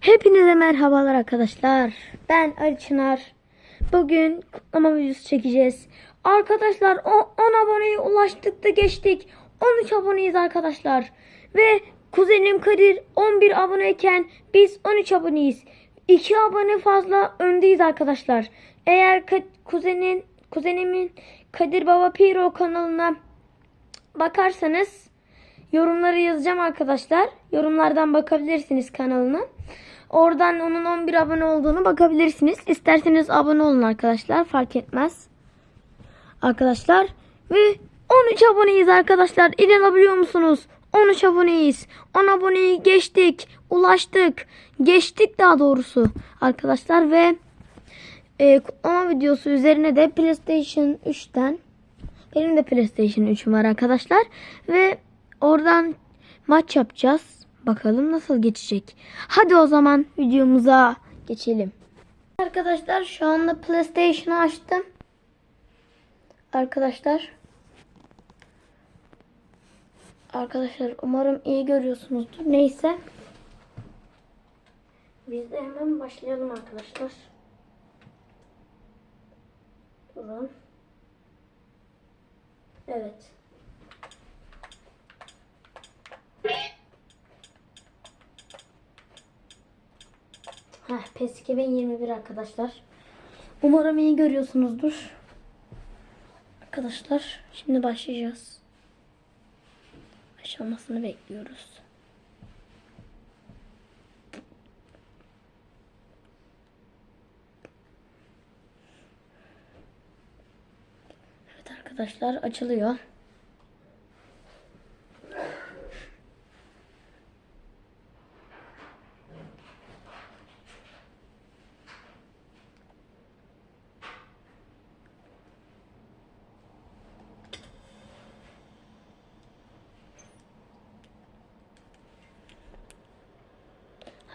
Hepinize merhabalar arkadaşlar. Ben Ali Çınar. Bugün kutlama videosu çekeceğiz. Arkadaşlar o 10 aboneye ulaştık da geçtik. 13 aboneyiz arkadaşlar. Ve kuzenim Kadir 11 aboneyken biz 13 aboneyiz. 2 abone fazla öndeyiz arkadaşlar. Eğer kuzenin kuzenimin Kadir Baba Piro kanalına bakarsanız yorumları yazacağım arkadaşlar. Yorumlardan bakabilirsiniz kanalına. Oradan onun 11 abone olduğunu bakabilirsiniz. İsterseniz abone olun arkadaşlar. Fark etmez. Arkadaşlar ve 13 aboneyiz arkadaşlar. İnanabiliyor musunuz? 13 aboneyiz. 10 aboneyi geçtik. Ulaştık. Geçtik daha doğrusu. Arkadaşlar ve e, kutlama videosu üzerine de PlayStation 3'ten benim de PlayStation 3'üm var arkadaşlar. Ve oradan maç yapacağız. Bakalım nasıl geçecek. Hadi o zaman videomuza geçelim. Arkadaşlar şu anda PlayStation'ı açtım. Arkadaşlar. Arkadaşlar umarım iyi görüyorsunuzdur. Neyse. Biz de hemen başlayalım arkadaşlar. Durun. Evet. Heh, PES 2021 arkadaşlar. Umarım iyi görüyorsunuzdur. Arkadaşlar şimdi başlayacağız. Başlamasını bekliyoruz. Evet arkadaşlar açılıyor.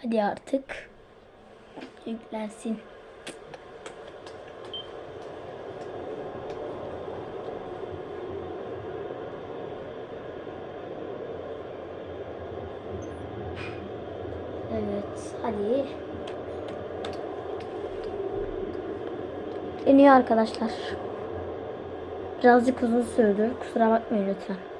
Hadi artık yüklensin. Evet, hadi. İniyor arkadaşlar. Birazcık uzun sürdü. Kusura bakmayın lütfen.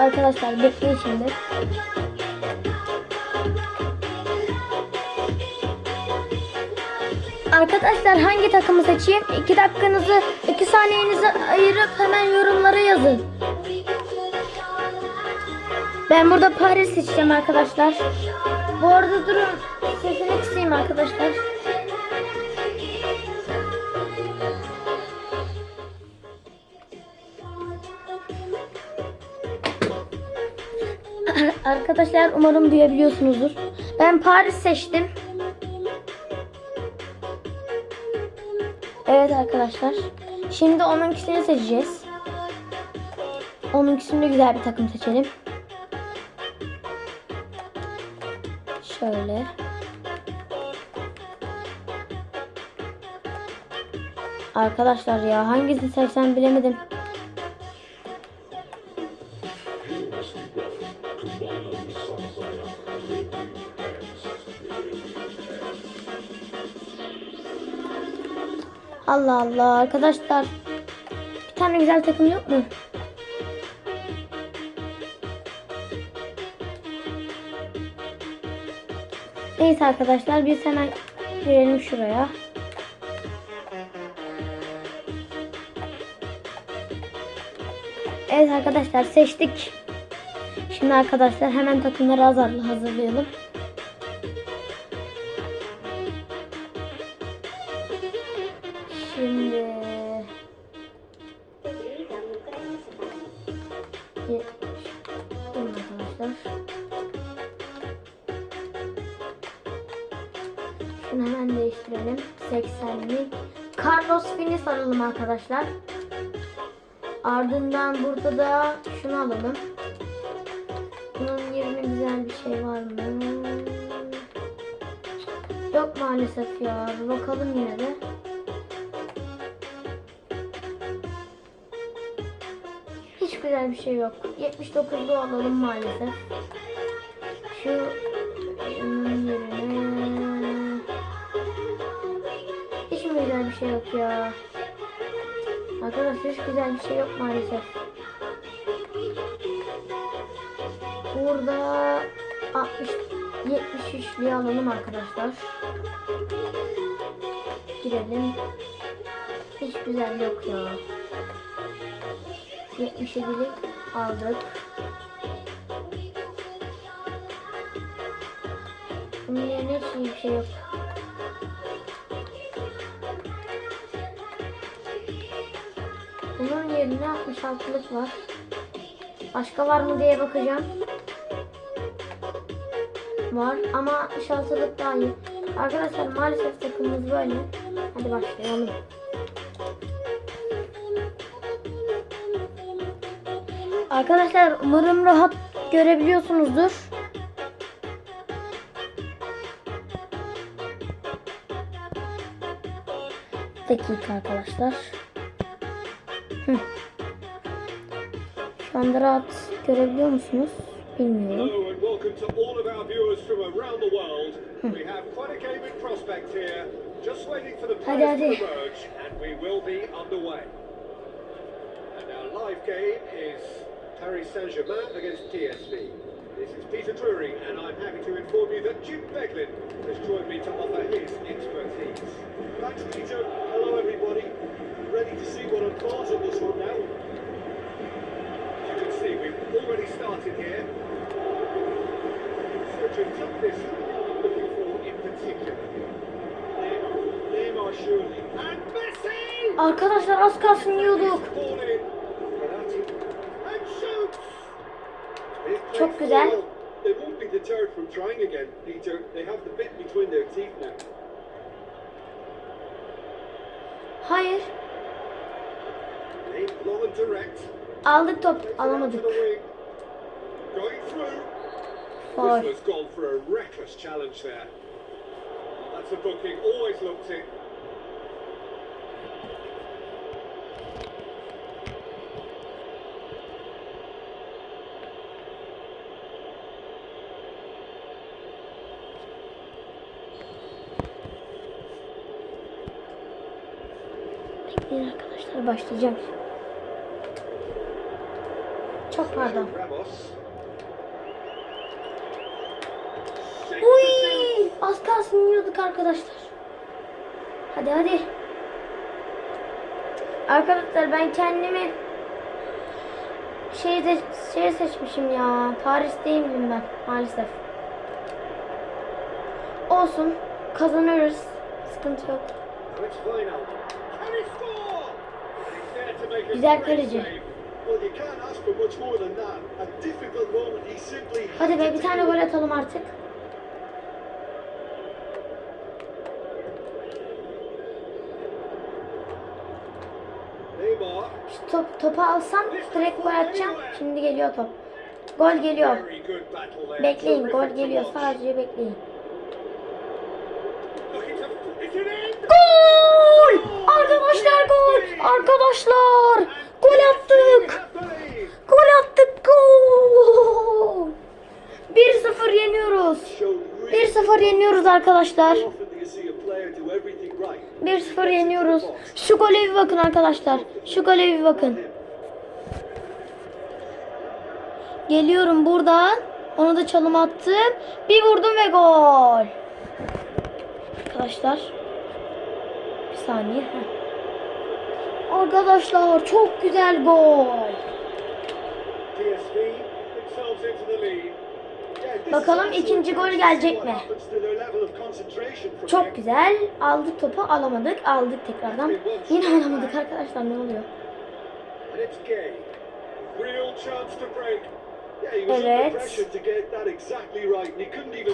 Arkadaşlar bekleyin şimdi. Arkadaşlar hangi takımı seçeyim? 2 dakikanızı, 2 saniyenizi ayırıp hemen yorumlara yazın. Ben burada Paris seçeceğim arkadaşlar. Bu arada durun. Sesini kısayım arkadaşlar. Arkadaşlar umarım duyabiliyorsunuzdur. Ben Paris seçtim. Evet arkadaşlar. Şimdi onunkisini seçeceğiz. Onunkisinde güzel bir takım seçelim. Şöyle. Arkadaşlar ya hangisini seçsem bilemedim. Allah Allah arkadaşlar. Bir tane güzel takım yok mu? Neyse arkadaşlar biz hemen girelim şuraya. Evet arkadaşlar seçtik. Şimdi arkadaşlar hemen takımları hazırla- hazırlayalım. Bir- Durun arkadaşlar. Şunu hemen değiştirelim. 80'lik. Carlos Finis alalım arkadaşlar. Ardından burada da şunu alalım. Bunun yerine güzel bir şey var mı? Yok maalesef ya. Bakalım yine de. Güzel bir şey yok. 79'lu alalım maalesef. Şu şunun yerine hiç mi güzel bir şey yok ya? Arkadaşlar hiç güzel bir şey yok maalesef. Burada 60 73'lüğü alalım arkadaşlar. Girelim. Hiç güzel yok ya. 77'lik aldık. Hiç iyi bir şey yok. Bunun yerine 66'lık var. Başka var mı diye bakacağım. Var ama 66'lık daha iyi. Arkadaşlar maalesef takımımız böyle. Hadi başlayalım. Arkadaşlar umarım rahat görebiliyorsunuzdur. dakika arkadaşlar. Hı. Şu anda rahat görebiliyor musunuz? Bilmiyorum. The Hadi, hadi. Paris Saint-Germain against TSV. This is Peter Drury and I'm happy to inform you that Jim Beglin has joined me to offer his expertise. Thanks, Peter. Hello, everybody. Ready to see what unfolds in this one now? As you can see, we've already started here. Sergio, this looking for in particular. Neymar, Neymar surely. And Messi! Arkadaşlar az kalsın yiyorduk. Çok güzel. They won't be deterred from trying again, Peter. They have the bit between their teeth now. Hayır. Aldık top, alamadık. there That's a booking, always looked it. Bekleyin arkadaşlar başlayacağım. Çok pardon. Uy! Az kalsın yiyorduk arkadaşlar. Hadi hadi. Arkadaşlar ben kendimi şey, şey seçmişim ya. Paris'teyim ben maalesef. Olsun. Kazanırız. Sıkıntı yok. Simply. had Hadi be bir tane gol atalım artık. Şu top, topu alsam direkt gol atacağım. Şimdi geliyor top. Gol geliyor. Bekleyin gol geliyor. Sadece bekleyin. Looking to it's an in. Gol! Arkadaşlar gol! Arkadaşlar! Gol attık! Gol attık! Gol! 1-0 yeniyoruz. Showed really 1-0 yeniyoruz arkadaşlar. often do you see a player do everything right. 1-0 yeniyoruz. Şu gole bir bakın arkadaşlar. Şu gole bir bakın. Geliyorum buradan. Onu da çalım attım. Bir vurdum ve gol. Arkadaşlar. Bir saniye. Heh. Arkadaşlar çok güzel gol. Bakalım ikinci gol gelecek mi? Çok güzel. Aldık topu alamadık. Aldık tekrardan. Yine alamadık arkadaşlar ne oluyor? Evet.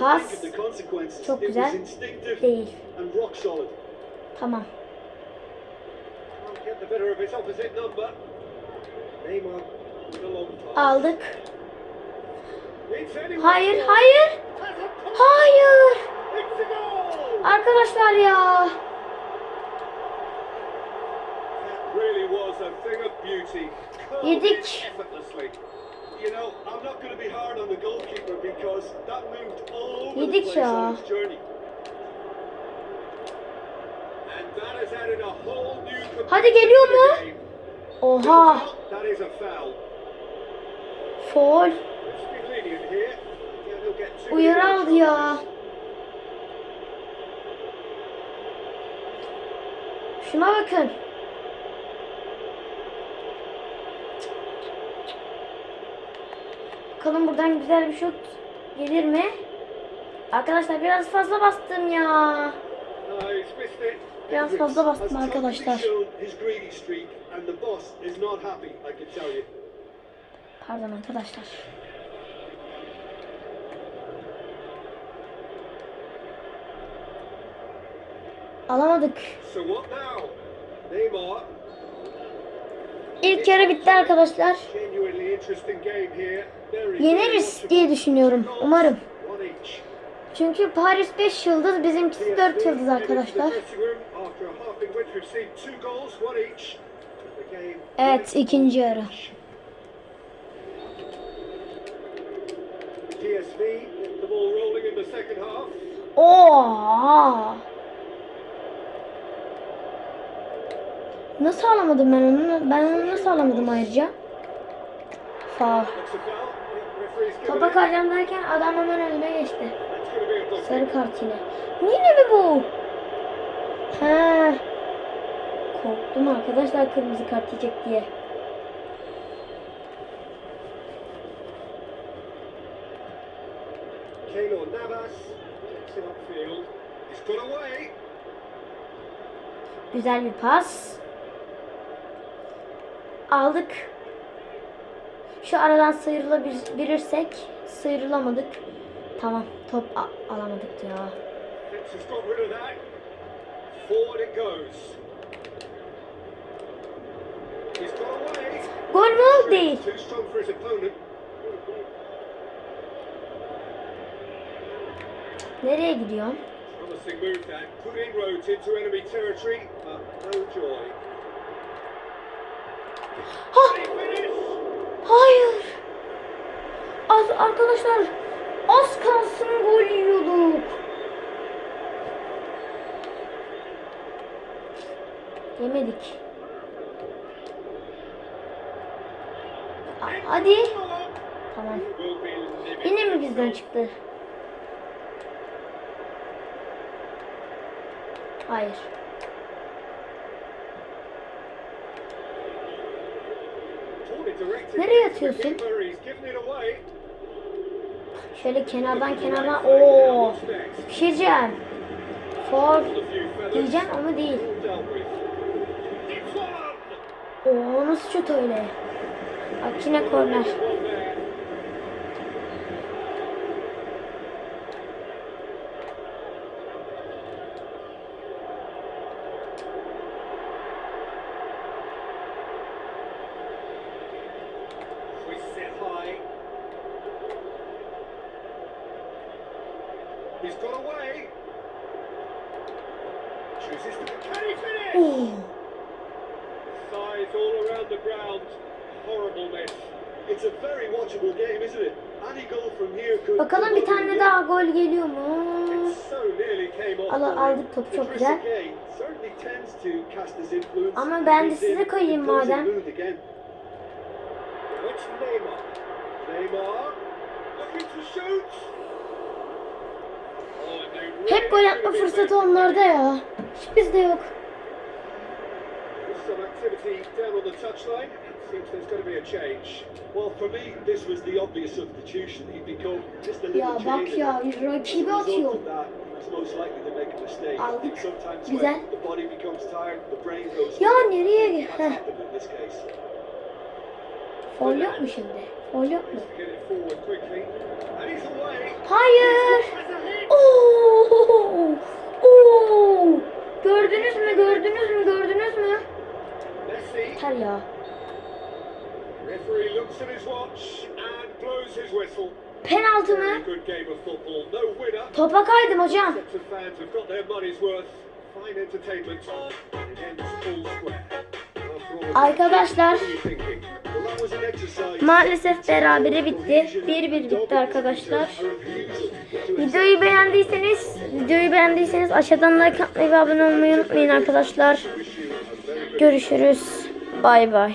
Pas. Çok güzel. Değil. Tamam. Aldık. Hayır, hayır. Hayır. Arkadaşlar ya. Yedik. in effortlessly. Hadi geliyor mu? Oha. Foul. Uyarı aldı ya. Şuna bakın. Bakalım buradan güzel bir şut gelir mi? Arkadaşlar biraz fazla bastım ya. Biraz fazla bastım arkadaşlar. Pardon arkadaşlar. Alamadık. İlk yarı bitti arkadaşlar. Yeneriz diye düşünüyorum. Umarım. Çünkü Paris 5 yıldız, bizimkisi 4 PSV yıldız arkadaşlar. Evet, ikinci yarı. Oo! Nasıl alamadım ben onu? Ben onu nasıl alamadım ayrıca? Faul. Topa kayacağım derken adam hemen önüme geçti. Sarı kart yine. Yine mi bu? He. Korktum arkadaşlar kırmızı kart yiyecek diye. Keylor Navas gets it upfield. He's put away. Güzel bir pas. Aldık. Şu aradan sıyrılabilirsek sıyrılamadık. Tamam top alamadık ya. Gol mü oldu değil? Nereye gidiyor? Promising Az arkadaşlar az kalsın gol yiyorduk. Yemedik. Hadi. Tamam. Yine mi bizden çıktı? Hayır. Nereye atıyorsun? Keeper, he's given it away. Şöyle kenardan kenardan. Oo. Bir şey. For diyeceğim ama değil. Oo nasıl şut öyle? Bak yine korner. Oo. Size all around the ground. Horrible miss. It's a very watchable game, isn't it? Any goal from here could... Bakalım bir tane daha gol geliyor mu? It so nearly came off. Al the line. aldık topu çok güzel. Ama ben de size koyayım madem. Neymar looking to shoot. Hep gol atma fırsatı onlarda ya. Hiç bizde yok. Ya bak ya rakibi atıyor. Aldık. Güzel. Ya nereye? Heh. Foul yok mu şimdi? Gol yok? Hayır. Oo. Oo. Gördünüz mü? Gördünüz mü? Gördünüz mü? Yeter ya. Penaltı mı? Topa kaydım hocam. Arkadaşlar maalesef berabere bitti. 1-1 bitti arkadaşlar. Videoyu beğendiyseniz videoyu beğendiyseniz aşağıdan like atmayı ve abone olmayı unutmayın arkadaşlar. Görüşürüz. Bay bay.